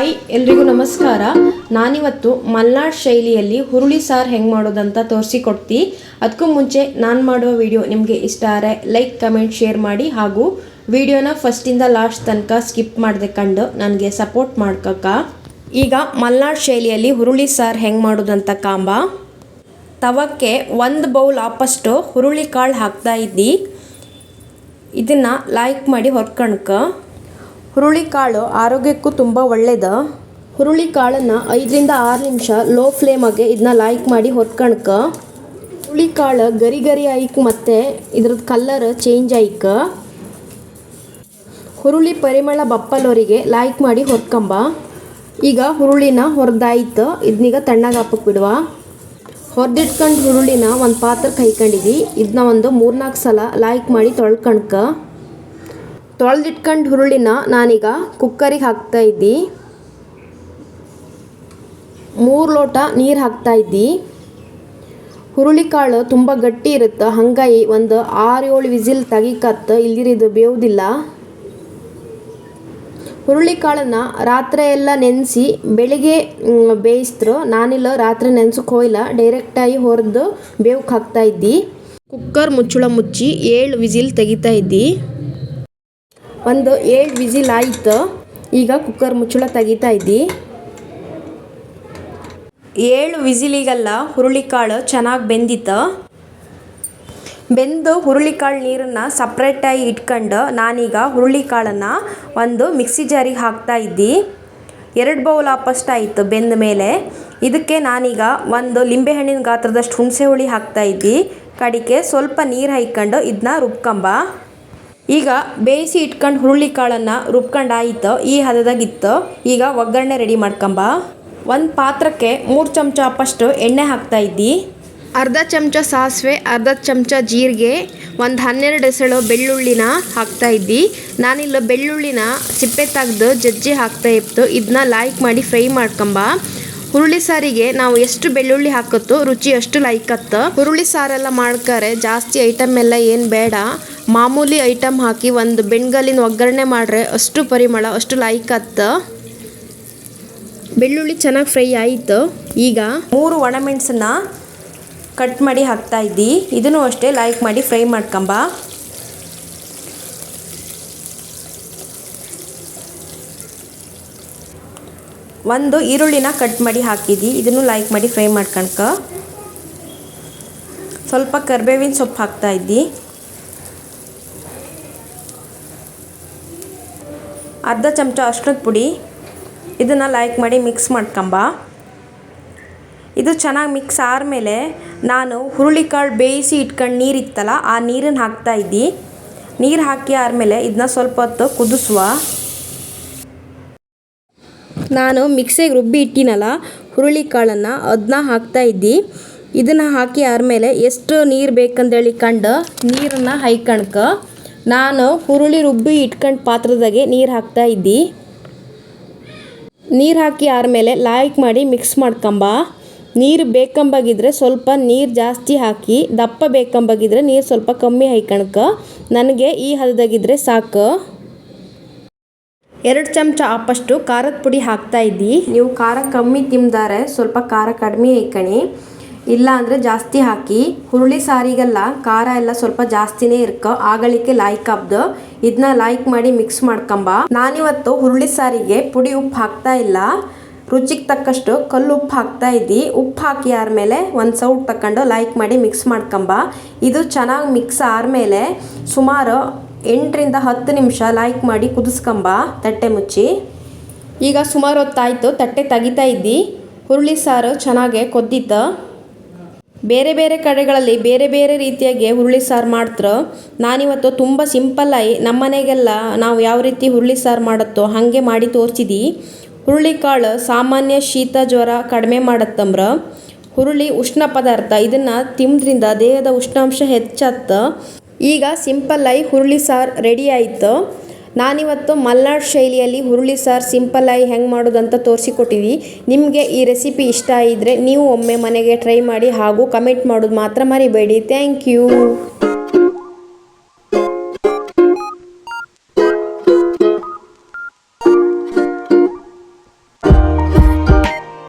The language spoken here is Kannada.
ಹಾಯ್, ಎಲ್ರಿಗೂ ನಮಸ್ಕಾರ. ನಾನಿವತ್ತು ಮಲ್ನಾಡ್ ಶೈಲಿಯಲ್ಲಿ ಹುರುಳಿ ಸಾರು ಹೆಂಗೆ ಮಾಡೋದಂತ ತೋರಿಸಿಕೊಡ್ತಿ. ಅದಕ್ಕೂ ಮುಂಚೆ ನಾನು ಮಾಡುವ ವಿಡಿಯೋ ನಿಮಗೆ ಇಷ್ಟ ಆದರೆ ಲೈಕ್, ಕಮೆಂಟ್, ಶೇರ್ ಮಾಡಿ ಹಾಗೂ ವಿಡಿಯೋನ ಫಸ್ಟಿಂದ ಲಾಸ್ಟ್ ತನಕ ಸ್ಕಿಪ್ ಮಾಡದೆ ಕಂಡು ನನಗೆ ಸಪೋರ್ಟ್ ಮಾಡ್ಕಕ್ಕ. ಈಗ ಮಲ್ನಾಡ್ ಶೈಲಿಯಲ್ಲಿ ಹುರುಳಿ ಸಾರು ಹೆಂಗೆ ಮಾಡೋದಂತ ಕಾಂಬ. ತವಕ್ಕೆ ಒಂದು ಬೌಲ್ ಆಪಷ್ಟು ಹುರುಳಿ ಕಾಳು ಹಾಕ್ತಾ ಇದ್ದಿ. ಇದನ್ನು ಲೈಕ್ ಮಾಡಿ ಹೊರ್ಕಣ್ಕ ಹುರುಳಿಕಾಳು ಆರೋಗ್ಯಕ್ಕೂ ತುಂಬ ಒಳ್ಳೇದು. ಹುರುಳಿಕಾಳನ್ನು ಐದರಿಂದ ಆರು ನಿಮಿಷ ಲೋ ಫ್ಲೇಮಾಗೆ ಇದನ್ನ ಲೈಕ್ ಮಾಡಿ ಹೊದ್ಕಣ್ಕ ಹುರುಳಿ ಕಾಳು ಗರಿ ಗರಿ ಆಯ್ಕ್ ಮತ್ತು ಇದ್ರದ್ದು ಕಲ್ಲರ್ ಚೇಂಜ್ ಆಯ್ಕ ಹುರುಳಿ ಪರಿಮಳ ಬಪ್ಪಲವರಿಗೆ ಲೈಕ್ ಮಾಡಿ ಹೊರ್ಕಂಬ ಈಗ ಹುರುಳಿನ ಹೊರದಾಯ್ತು ಇದನ್ನೀಗ ತಣ್ಣಗೆ ಹಾಪಕ್ಕೆ ಬಿಡುವ. ಹೊರದಿಟ್ಕೊಂಡು ಹುರುಳಿನ ಒಂದು ಪಾತ್ರೆ ಹೈಕೊಂಡಿದ್ವಿ ಇದನ್ನ ಒಂದು ಮೂರ್ನಾಲ್ಕು ಸಲ ಲೈಕ್ ಮಾಡಿ ತೊಳ್ಕಣ್ಕ. ತೊಳೆದಿಟ್ಕೊಂಡು ಹುರುಳಿನ ನಾನೀಗ ಕುಕ್ಕರಿಗೆ ಹಾಕ್ತಾ ಇದ್ದಿ. ಮೂರು ಲೋಟ ನೀರು ಹಾಕ್ತಾ ಇದ್ದಿ. ಹುರುಳಿಕಾಳು ತುಂಬ ಗಟ್ಟಿ ಇರುತ್ತೆ, ಹಂಗಾಗಿ ಒಂದು ಆರು ಏಳು ವಿಸಿಲ್ ತೆಗಿಕತ್ತು ಇಲ್ಲಿರಿದು ಬೇವುದಿಲ್ಲ ಹುರುಳಿಕಾಳನ್ನು ರಾತ್ರಿ ಎಲ್ಲ ನೆನೆಸಿ ಬೆಳಿಗ್ಗೆ ಬೇಯಿಸಿದ್ರು ನಾನಿಲ್ಲ, ರಾತ್ರಿ ನೆನ್ಸಕ್ಕೆ ಹೋಗಿಲ್ಲ, ಡೈರೆಕ್ಟಾಗಿ ಹೊರದು ಬೇವಕ್ಕೆ ಹಾಕ್ತಾ ಇದ್ದಿ. ಕುಕ್ಕರ್ ಮುಚ್ಚಳ ಮುಚ್ಚಿ ಏಳು ವಿಸಿಲ್ ತೆಗಿತಾ ಇದ್ದಿ. ಒಂದು ಏಳು ವಿಸಿಲ್ ಆಯಿತು. ಈಗ ಕುಕ್ಕರ್ ಮುಚ್ಚಳ ತೆಗಿತಾ ಇದ್ದಿ. ಏಳು ವಿಸಿಲಿಗೆಲ್ಲ ಹುರುಳಿಕಾಳು ಚೆನ್ನಾಗಿ ಬೆಂದಿತ್ತು. ಬೆಂದು ಹುರುಳಿಕಾಳು ನೀರನ್ನು ಸಪ್ರೇಟಾಗಿ ಇಟ್ಕೊಂಡು ನಾನೀಗ ಹುರುಳಿಕಾಳನ್ನು ಒಂದು ಮಿಕ್ಸಿ ಜಾರಿಗೆ ಹಾಕ್ತಾ ಇದ್ದಿ. ಎರಡು ಬೌಲ್ ಆಪಷ್ಟು ಆಯಿತು ಬೆಂದ ಮೇಲೆ. ಇದಕ್ಕೆ ನಾನೀಗ ಒಂದು ಲಿಂಬೆಹಣ್ಣಿನ ಗಾತ್ರದಷ್ಟು ಹುಣಸೆ ಹುಳಿ ಹಾಕ್ತಾ ಇದ್ದಿ. ಕಡಿಕೆ ಸ್ವಲ್ಪ ನೀರು ಹಾಯ್ಕೊಂಡು ಇದನ್ನ ರುಬ್ಕೊಂಬ. ಈಗ ಬೇಯಿಸಿ ಇಟ್ಕೊಂಡು ಹುರುಳಿ ಕಾಳನ್ನು ರುಬ್ಕೊಂಡು ಆಯಿತು, ಈ ಹದದಾಗಿತ್ತು. ಈಗ ಒಗ್ಗರಣೆ ರೆಡಿ ಮಾಡ್ಕೊಂಬ. ಒಂದು ಪಾತ್ರಕ್ಕೆ ಮೂರು ಚಮಚ ಅಪ್ಪಷ್ಟು ಎಣ್ಣೆ ಹಾಕ್ತಾ ಇದ್ದಿ. ಅರ್ಧ ಚಮಚ ಸಾಸಿವೆ, ಅರ್ಧ ಚಮಚ ಜೀರಿಗೆ, ಒಂದು ಹನ್ನೆರಡು ಎಸಳು ಬೆಳ್ಳುಳ್ಳಿನ ಹಾಕ್ತಾ ಇದ್ದಿ. ನಾನಿಲ್ಲ ಬೆಳ್ಳುಳ್ಳಿನ ಸಿಪ್ಪೆ ತೆಗೆದು ಜಜ್ಜಿ ಹಾಕ್ತಾ ಇತ್ತು. ಇದನ್ನ ಲೈಕ್ ಮಾಡಿ ಫ್ರೈ ಮಾಡ್ಕೊಂಬ. ಹುರುಳಿ ಸಾರಿಗೆ ನಾವು ಎಷ್ಟು ಬೆಳ್ಳುಳ್ಳಿ ಹಾಕುತ್ತೋ ರುಚಿ ಅಷ್ಟು ಲೈಕತ್ತ ಹುರುಳಿ ಸಾರೆಲ್ಲ ಮಾಡ್ಕಾರೆ, ಜಾಸ್ತಿ ಐಟಮ್ ಎಲ್ಲ ಏನು ಬೇಡ. ಮಾಮೂಲಿ ಐಟಮ್ ಹಾಕಿ ಒಂದು ಬೆಣ್ಗಲ್ಲಿನ ಒಗ್ಗರಣೆ ಮಾಡ್ರೆ ಅಷ್ಟು ಪರಿಮಳ, ಅಷ್ಟು ಲೈಕ್ ಅತ್ತ. ಬೆಳ್ಳುಳ್ಳಿ ಚೆನ್ನಾಗಿ ಫ್ರೈ ಆಯಿತು. ಈಗ ಮೂರು ಒಣಮೆಣಸನ್ನ ಕಟ್ ಮಾಡಿ ಹಾಕ್ತಾ ಇದ್ದಿ. ಇದನ್ನು ಅಷ್ಟೇ ಲೈಕ್ ಮಾಡಿ ಫ್ರೈ ಮಾಡ್ಕೊಂಬ. ಒಂದು ಈರುಳ್ಳಿನ ಕಟ್ ಮಾಡಿ ಹಾಕಿದ್ದಿ. ಇದನ್ನು ಲೈಕ್ ಮಾಡಿ ಫ್ರೈ ಮಾಡ್ಕಣ್ಕ. ಸ್ವಲ್ಪ ಕರ್ಬೇವಿನ ಸೊಪ್ಪು ಹಾಕ್ತಾ ಇದ್ದಿ. ಅರ್ಧ ಚಮಚ ಅರ್ಶಿನದ ಪುಡಿ. ಇದನ್ನು ಲೈಕ್ ಮಾಡಿ ಮಿಕ್ಸ್ ಮಾಡ್ಕೊಂಬ. ಇದು ಚೆನ್ನಾಗಿ ಮಿಕ್ಸ್ ಆದಮೇಲೆ ನಾನು ಹುರುಳಿಕಾಳು ಬೇಯಿಸಿ ಇಟ್ಕೊಂಡು ನೀರಿತ್ತಲ್ಲ ಆ ನೀರನ್ನು ಹಾಕ್ತಾ ಇದ್ದಿ. ನೀರು ಹಾಕಿ ಆದಮೇಲೆ ಇದನ್ನ ಸ್ವಲ್ಪ ಹೊತ್ತು ಕುದಿಸುವ. ನಾನು ಮಿಕ್ಸಿಗೆ ರುಬ್ಬಿ ಇಟ್ಟಿನಲ್ಲ, ಹುರುಳಿಕಾಳನ್ನು ಅದನ್ನ ಹಾಕ್ತಾ ಇದ್ದಿ. ಇದನ್ನು ಹಾಕಿ ಆದಮೇಲೆ ಎಷ್ಟು ನೀರು ಬೇಕಂದೇಳಿ ಕಂಡು ನೀರನ್ನು ಹೈಕಣ್ಕ. ನಾನು ಹುರುಳಿ ರುಬ್ಬಿ ಇಟ್ಕೊಂಡು ಪಾತ್ರದಾಗೆ ನೀರು ಹಾಕ್ತಾ ಇದ್ದಿ. ನೀರು ಹಾಕಿ ಆದಮೇಲೆ ಲಾಯ್ಕ್ ಮಾಡಿ ಮಿಕ್ಸ್ ಮಾಡ್ಕೊಂಬ. ನೀರು ಬೇಕಂಬಾಗಿದ್ರೆ ಸ್ವಲ್ಪ ನೀರು ಜಾಸ್ತಿ ಹಾಕಿ, ದಪ್ಪ ಬೇಕಂಬಾಗಿದ್ರೆ ನೀರು ಸ್ವಲ್ಪ ಕಮ್ಮಿ ಹೈಕಣಕ ನನಗೆ ಈ ಹದದಾಗಿದ್ರೆ ಸಾಕು. ಎರಡು ಚಮಚ ಅಪ್ಪಷ್ಟು ಖಾರದ ಪುಡಿ ಹಾಕ್ತಾ ಇದ್ದಿ. ನೀವು ಖಾರ ಕಮ್ಮಿ ತಿಂದಾರೆ, ಸ್ವಲ್ಪ ಖಾರ ಕಡಿಮೆ ಹಾಕಣಿ ಇಲ್ಲ ಅಂದರೆ ಜಾಸ್ತಿ ಹಾಕಿ. ಹುರುಳಿ ಸಾರಿಗೆಲ್ಲ ಖಾರ ಎಲ್ಲ ಸ್ವಲ್ಪ ಜಾಸ್ತಿನೇ ಇರ್ಕ. ಆಗಳಿಕೆ ಲಾಯ್ಕ್ ಆಗ್ದು ಇದನ್ನ ಲೈಕ್ ಮಾಡಿ ಮಿಕ್ಸ್ ಮಾಡ್ಕೊಂಬ. ನಾನಿವತ್ತು ಹುರುಳಿ ಸಾರಿಗೆ ಪುಡಿ ಉಪ್ಪು ಹಾಕ್ತಾ ಇಲ್ಲ. ರುಚಿಗೆ ತಕ್ಕಷ್ಟು ಕಲ್ಲು ಉಪ್ಪು ಹಾಕ್ತಾ ಇದ್ದಿ. ಉಪ್ಪು ಹಾಕಿ ಆದಮೇಲೆ ಒಂದು ಸೌಟ್ ತಗೊಂಡು ಲೈಕ್ ಮಾಡಿ ಮಿಕ್ಸ್ ಮಾಡ್ಕೊಂಬ. ಇದು ಚೆನ್ನಾಗಿ ಮಿಕ್ಸ್ ಆದಮೇಲೆ ಸುಮಾರು ಎಂಟರಿಂದ ಹತ್ತು ನಿಮಿಷ ಲೈಕ್ ಮಾಡಿ ಕುದಿಸ್ಕೊಂಬ ತಟ್ಟೆ ಮುಚ್ಚಿ. ಈಗ ಸುಮಾರು ಹೊತ್ತಾಯಿತು. ತಟ್ಟೆ ತೆಗಿತಾ ಇದ್ದಿ. ಹುರುಳಿ ಸಾರು ಚೆನ್ನಾಗೆ ಕೊದ್ದಿತ್ತು. ಬೇರೆ ಬೇರೆ ಕಡೆಗಳಲ್ಲಿ ಬೇರೆ ಬೇರೆ ರೀತಿಯಾಗಿ ಹುರುಳಿ ಸಾರು ಮಾಡ್ತಾರೆ. ನಾನಿವತ್ತು ತುಂಬ ಸಿಂಪಲ್ಲಾಗಿ ನಮ್ಮ ಮನೆಗೆಲ್ಲ ನಾವು ಯಾವ ರೀತಿ ಹುರುಳಿ ಸಾರು ಮಾಡುತ್ತೋ ಹಾಗೆ ಮಾಡಿ ತೋರಿಸಿದಿ. ಹುರುಳಿ ಕಾಳು ಸಾಮಾನ್ಯ ಶೀತ ಜ್ವರ ಕಡಿಮೆ ಮಾಡತ್ತಂಬ್ರ. ಹುರುಳಿ ಉಷ್ಣ ಪದಾರ್ಥ ಇದನ್ನು ತಿಂದ್ರಿಂದ ದೇಹದ ಉಷ್ಣಾಂಶ ಹೆಚ್ಚತ್ತ. ಈಗ ಸಿಂಪಲ್ಲಾಗಿ ಹುರುಳಿ ಸಾರು ರೆಡಿ ಆಯಿತು. ನಾನಿವತ್ತು ಮಲ್ನಾಡ್ ಶೈಲಿಯಲ್ಲಿ ಹುರುಳಿ ಸಾರು ಸಿಂಪಲ್ಲಾಗಿ ಹೆಂಗೆ ಮಾಡೋದಂತ ತೋರಿಸಿಕೊಟ್ಟಿದ್ವಿ ನಿಮಗೆ ಈ ರೆಸಿಪಿ ಇಷ್ಟ ಆಗಿದ್ರೆ ನೀವು ಒಮ್ಮೆ ಮನೆಗೆ ಟ್ರೈ ಮಾಡಿ ಹಾಗೂ ಕಮೆಂಟ್ ಮಾಡೋದು ಮಾತ್ರ ಮರಿಬೇಡಿ. Thank you.